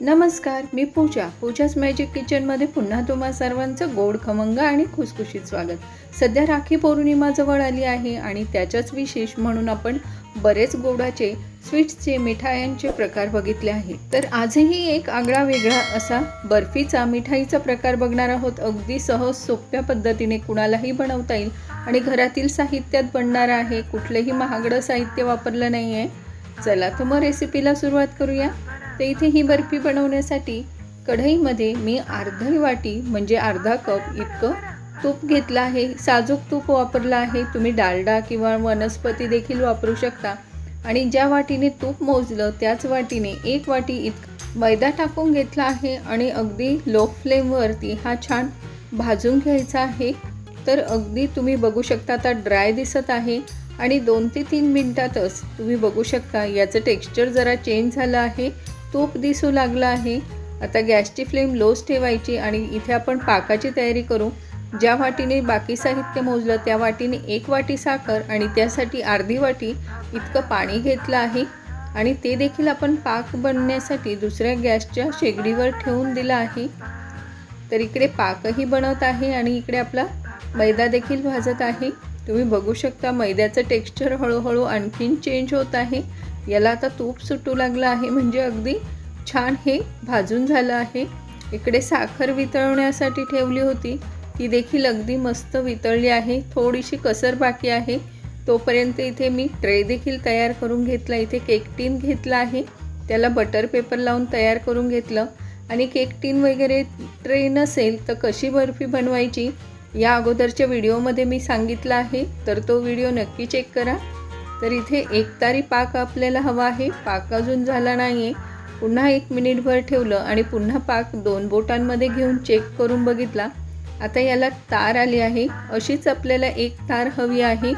नमस्कार मी पूजा. पूजाच मॅजिक किचनमध्ये पुन्हा तुम्हा सर्वांचं गोड खमंग आणि खुसखुशीत स्वागत. सध्या राखी पौर्णिमा जवळ आली आहे आणि त्याच्याच विशेष म्हणून आपण बरेच गोडाचे स्वीट्सचे मिठायांचे प्रकार बघितले आहे तर आजही एक आगळा वेगळा असा बर्फीचा मिठाईचा प्रकार बघणार आहोत. अगदी सहज सोप्या पद्धतीने कुणालाही बनवता येईल आणि घरातील साहित्यात बनणार आहे. कुठलंही महागडं साहित्य वापरलं नाही आहे चला तर मग रेसिपीला सुरुवात करूया. तर इथे ही बर्फी बनवण्यासाठी कढईमध्ये मी अर्धी वाटी म्हणजे अर्धा कप इतकं तूप घेतलं आहे. साजूक तूप वापरलं आहे. तुम्ही डालडा किंवा वनस्पती देखील वापरू शकता. आणि ज्या वाटीने तूप मोजलं त्याच वाटीने एक वाटी इतकं मैदा टाकून घेतला आहे. आणि अगदी लो फ्लेमवरती हा छान भाजून घ्यायचा आहे. तर अगदी तुम्ही बघू शकता आता ड्राय दिसत आहे. आणि दोन ते तीन मिनटातच तुम्ही बघू शकता याचं टेक्स्चर जरा चेंज झालं आहे. तूप दिसू लागलं आहे. आता गॅसची फ्लेम लोच ठेवायची आणि इथे आपण पाकाची तयारी करू. ज्या वाटीने बाकी साहित्य मोजलं त्या वाटीने एक वाटी साखर आणि त्यासाठी अर्धी वाटी इतकं पाणी घेतलं आहे. आणि ते देखील आपण पाक बनण्यासाठी दुसऱ्या गॅसच्या शेगडीवर ठेवून दिलं आहे. तर इकडे पाकही बनवत आहे आणि इकडे आपला मैदा देखील भाजत आहे. तुम्ही बघू शकता मैद्याचं टेक्स्चर हळूहळू आणखीन चेंज होत आहे. याला आता तूप सुटू लागलं आहे म्हणजे अगदी छान हे भाजून झालं आहे. इकडे साखर वितळवण्यासाठी ठेवली होती. ती देखील अगदी मस्त वितळली आहे. थोडीशी कसर बाकी आहे. तोपर्यंत इथे मी ट्रे देखील तयार करून घेतला. इथे केक टीन घेतला आहे. त्याला बटर पेपर लावून तयार करून घेतलं. आणि केक टीन वगैरे ट्रे नसेल तर कशी बर्फी बनवायची? या अगोदरच्या व्हिडिओमध्ये मी सांगितलं आहे. तर तो व्हिडिओ नक्की चेक करा. तर इथे एक तारी पाक आपल्याला हवा आहे. पाक अजून झाला नाही आहे पुन्हा एक मिनिटभर ठेवलं आणि पुन्हा पाक दोन बोटांमध्ये घेऊन चेक करून बघितला. आता याला तार आली आहे. अशीच आपल्याला एक तार हवी आहे.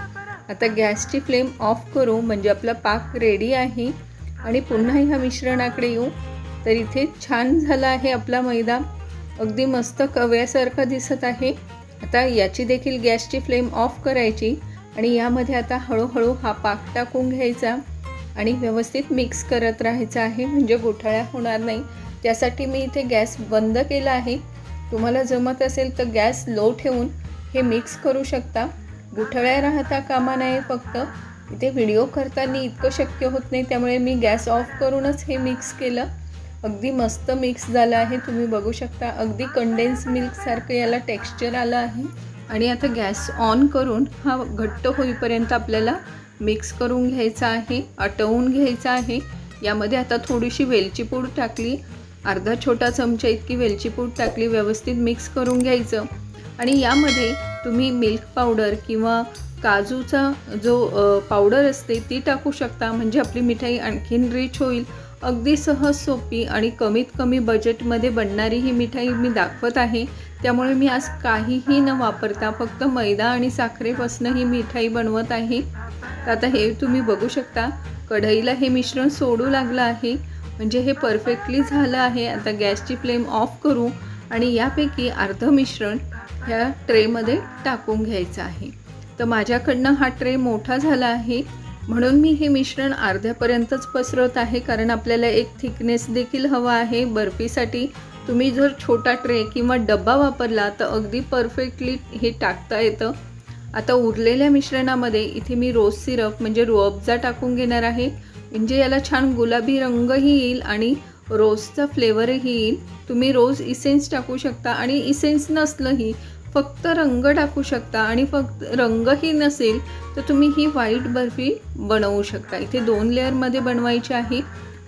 आता गॅसची फ्लेम ऑफ करू. म्हणजे आपला पाक रेडी आहे. आणि पुन्हा ह्या मिश्रणाकडे येऊ. तर इथे छान झाला आहे आपला मैदा. अगदी मस्त कव्यासारखा दिसत आहे. आता याची देखील गॅसची फ्लेम ऑफ करायची. आणि यामध्ये आता हळूहळू हा पाक टाकून घ्यायचा आणि व्यवस्थित मिक्स करत राहायचं आहे म्हणजे गोठाळ्या होणार नाही. त्यासाठी मी इथे गॅस बंद केला आहे. तुम्हाला जमत असेल तर गॅस लो ठेवून हे मिक्स करू शकता. गुठळ्या राहता कामा नाही फक्त. इथे व्हिडिओ करताना इतकं शक्य होत नाही त्यामुळे मी गॅस ऑफ करूनच हे मिक्स केलं. अगदी मस्त मिक्स झालं आहे तुम्ही बघू शकता. अगदी कंडेन्स मिल्कसारखं याला टेक्स्चर आलं आहे. आणि आता गॅस ऑन करून हा घट्ट होईपर्यंत आपल्याला मिक्स करून घ्यायचा आहे आटवून घ्यायचा आहे. यामध्ये आता थोडीशी वेलची पूड टाकली. अर्धा छोटा चमचा इतकी वेलची पूड टाकली व्यवस्थित मिक्स करून घ्यायचं. आणि यामध्ये तुम्ही मिल्क पावडर किंवा काजूचा जो पावडर असते ती टाकू शकता. म्हणजे आपली मिठाई आणखीन रिच होईल. अगदी सहज सोपी आणि कमीत कमी बजेटमध्ये बनणारी ही मिठाई मी दाखवत आहे. त्यामुळे मी आज काहीही न वापरता फक्त मैदा आणि साखरेपासून ही मिठाई बनवत आहे. तर आता हे तुम्ही बघू शकता कढईला हे मिश्रण सोडू लागलं आहे. म्हणजे हे परफेक्टली झालं आहे. आता गॅसची फ्लेम ऑफ करू आणि यापैकी अर्धं मिश्रण ह्या ट्रेमध्ये टाकून घ्यायचं आहे. तर माझ्याकडनं हा ट्रे मोठा झाला आहे. म्हणून मी हे मिश्रण अर्ध्यापर्यंतच पसरवत आहे कारण आपल्याला एक थिकनेस देखील हवा आहे. बर्फीसाठी तुम्ही जर छोटा ट्रे किंवा डब्बा वापरला तर अगदी परफेक्टली हे टाकता येतं. आता उरलेल्या मिश्रणामध्ये इथे मी रोज सिरप म्हणजे रोअबजा टाकून घेणार आहे. म्हणजे याला छान गुलाबी रंगही येईल आणि रोजचा फ्लेवरही येईल. तुम्ही रोज इसेन्स टाकू शकता. आणि इसेन्स नसलंही फक्त रंग टाकू शकता आणि फक्त रंगही नसेल तर तुम्ही ही व्हाईट बर्फी बनवू शकता. इथे दोन लेअरमध्ये बनवायची आहे.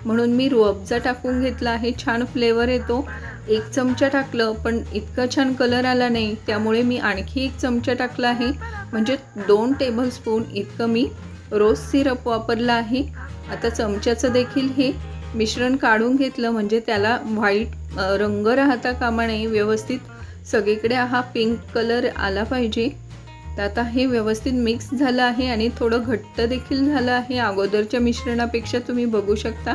म्हणून मी रुअबजा टाकून घेतला आहे. छान फ्लेवर येतो. एक चमचा टाकलं पण इतका छान कलर आला नाही. त्यामुळे मी आणखी एक चमचा टाकला आहे. म्हणजे दोन टेबलस्पून इतकं मी रोज सिरप वापरलं आहे. आता चमच्याचं देखील हे मिश्रण काढून घेतलं म्हणजे त्याला व्हाईट रंग राहता कामा नये. व्यवस्थित सगळीकडे हा पिंक कलर आला पाहिजे. तर आता हे व्यवस्थित मिक्स झालं आहे आणि थोडं घट्ट देखील झालं आहे. अगोदरच्या मिश्रणापेक्षा तुम्ही बघू शकता.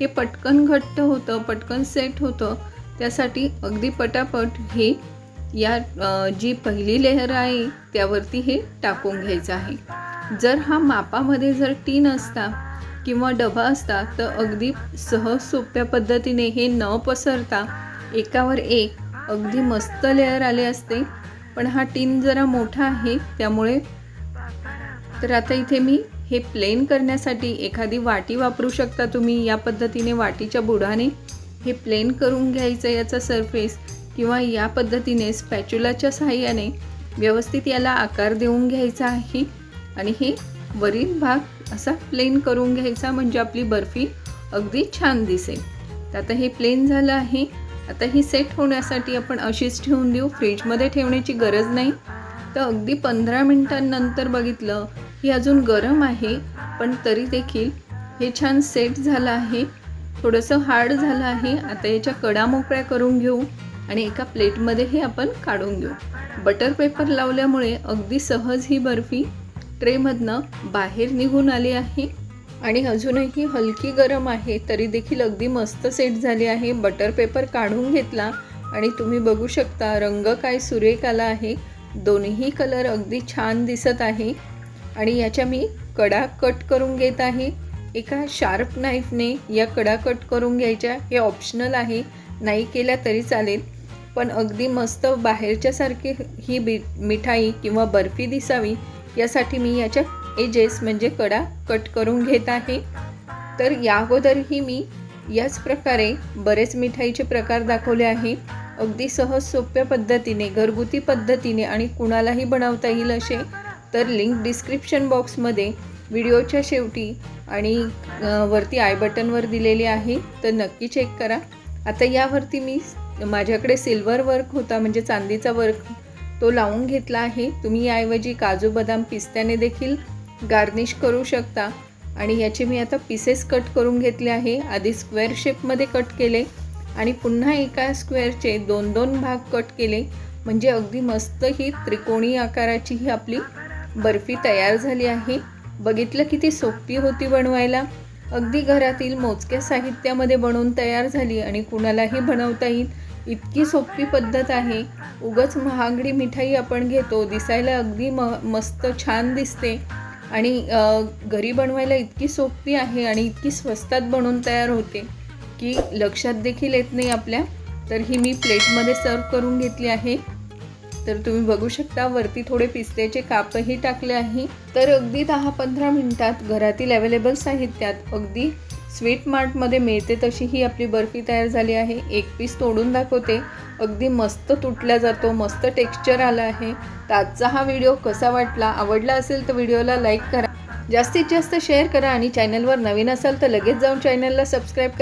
हे पटकन घट्ट होतं पटकन सेट होतं. त्यासाठी अगदी पटापट हे या जी पहिली लेहर आहे त्यावरती हे टाकून घ्यायचं आहे. जर हा मापामध्ये जर टीन असता किंवा डबा असता तर अगदी सहज सोप्या पद्धतीने हे न पसरता एकावर एक अगदी मस्त लेअर आले असते. पण हा टीन जरा मोठा आहे त्यामुळे तर आता इथे मी हे प्लेन करण्यासाठी एखादी वाटी वापरू शकता तुम्ही. या पद्धतीने वाटीच्या बुडाने हे प्लेन करून घ्यायचं याचा सरफेस किंवा या पद्धतीने स्पॅच्युलाच्या साहाय्याने व्यवस्थित याला आकार देऊन घ्यायचा आहे. आणि हे वरील भाग असा प्लेन करून घ्यायचा म्हणजे आपली बर्फी अगदी छान दिसेल. तर आता हे प्लेन झालं आहे. आता ही सेट होण्यासाठी आपण अशीच ठेवून देऊ. फ्रीजमध्ये ठेवण्याची गरज नाही. तर अगदी पंधरा मिनटांनंतर बघितलं ही अजून गरम आहे पण तरी देखील हे छान सेट झालं आहे. थोडंसं हार्ड झालं आहे. आता याच्या कडा मोकळ्या करून घेऊ आणि एका प्लेटमध्ये हे आपण काढून घेऊ. बटर पेपर लावल्यामुळे अगदी सहज ही बर्फी ट्रेमधनं बाहेर निघून आली आहे. आणि अजूनही हलकी गरम आहे तरी देखील अगदी मस्त सेट झाली आहे. बटर पेपर काढून घेतला आणि तुम्ही बघू शकता रंग काय सुरेख आला आहे. दोन्ही कलर अगदी छान दिसत आहे. आणि याच्या मी कडा कट करून घेत आहे. एका शार्प नाईफने या कडा कट करून घ्यायच्या हे ऑप्शनल आहे. नाही केल्या तरी चालेल. पण अगदी मस्त बाहेरच्यासारखी ही बी मिठाई किंवा बर्फी दिसावी. यासाठी मी याच्या एजेस म्हणजे कडा कट करून घेत आहे. तर या अगोदरही मी याच प्रकारे बरेच मिठाईचे प्रकार दाखवले आहे. अगदी सहज सोप्या पद्धतीने घरगुती पद्धतीने आणि कुणालाही बनवता येईल असे तर लिंक डिस्क्रिप्शन बॉक्समध्ये व्हिडिओच्या शेवटी आणि वरती आय बटनवर दिलेली आहे. तर नक्की चेक करा. आता यावरती मी माझ्याकडे सिल्वर वर्क होता म्हणजे चांदीचा वर्क तो लावून घेतला आहे. तुम्ही याऐवजी काजू बदाम पिस्त्याने देखील गार्निश करू शकता. आणि याचे मी आता पीसेस कट करून घेतले आहे. आधी स्क्वेअर शेपमध्ये कट केले. आणि पुन्हा एका स्क्वेअरचे दोन दोन भाग कट केले. म्हणजे अगदी मस्त ही त्रिकोणी आकाराची ही आपली बर्फी तयार झाली आहे. बघितलं किती सोपी होती बनवायला. अगदी घरातील मोजक्या साहित्यामध्ये बनवून तयार झाली आणि कुणालाही बनवता येईल. इतकी सोपी पद्धत आहे. उगच महागडी मिठाई आपण घेतो. दिसायला अगदी म मस्त छान दिसते. आणि घरी बनवायला इतकी सोपी आहे आणि इतकी स्वस्तात बनवून तयार होते की लक्षात देखील येत नाही आपल्या. तर ही मी प्लेटमध्ये सर्व करून घेतली आहे. तर तुम्ही बघू शकता वरती थोडे पिस्त्याचे कापही टाकले आहे. तर अगदी दहा पंधरा मिनटात घरातील अवेलेबल साहित्यात अगदी स्वीट मार्टमध्ये मिळते तशी ही आपली बर्फी तयार झाली आहे. एक पीस तोडून दाखवते. अगदी मस्त तुटला जातो मस्त टेक्स्चर आला आहे. तर आजचा हा व्हिडिओ कसा वाटला आवडला असेल तर व्हिडिओला लाईक करा. जास्तीत जास्त शेअर करा आणि चॅनलवर नवीन असाल तर लगेच जाऊन चॅनलला सबस्क्राईब करा.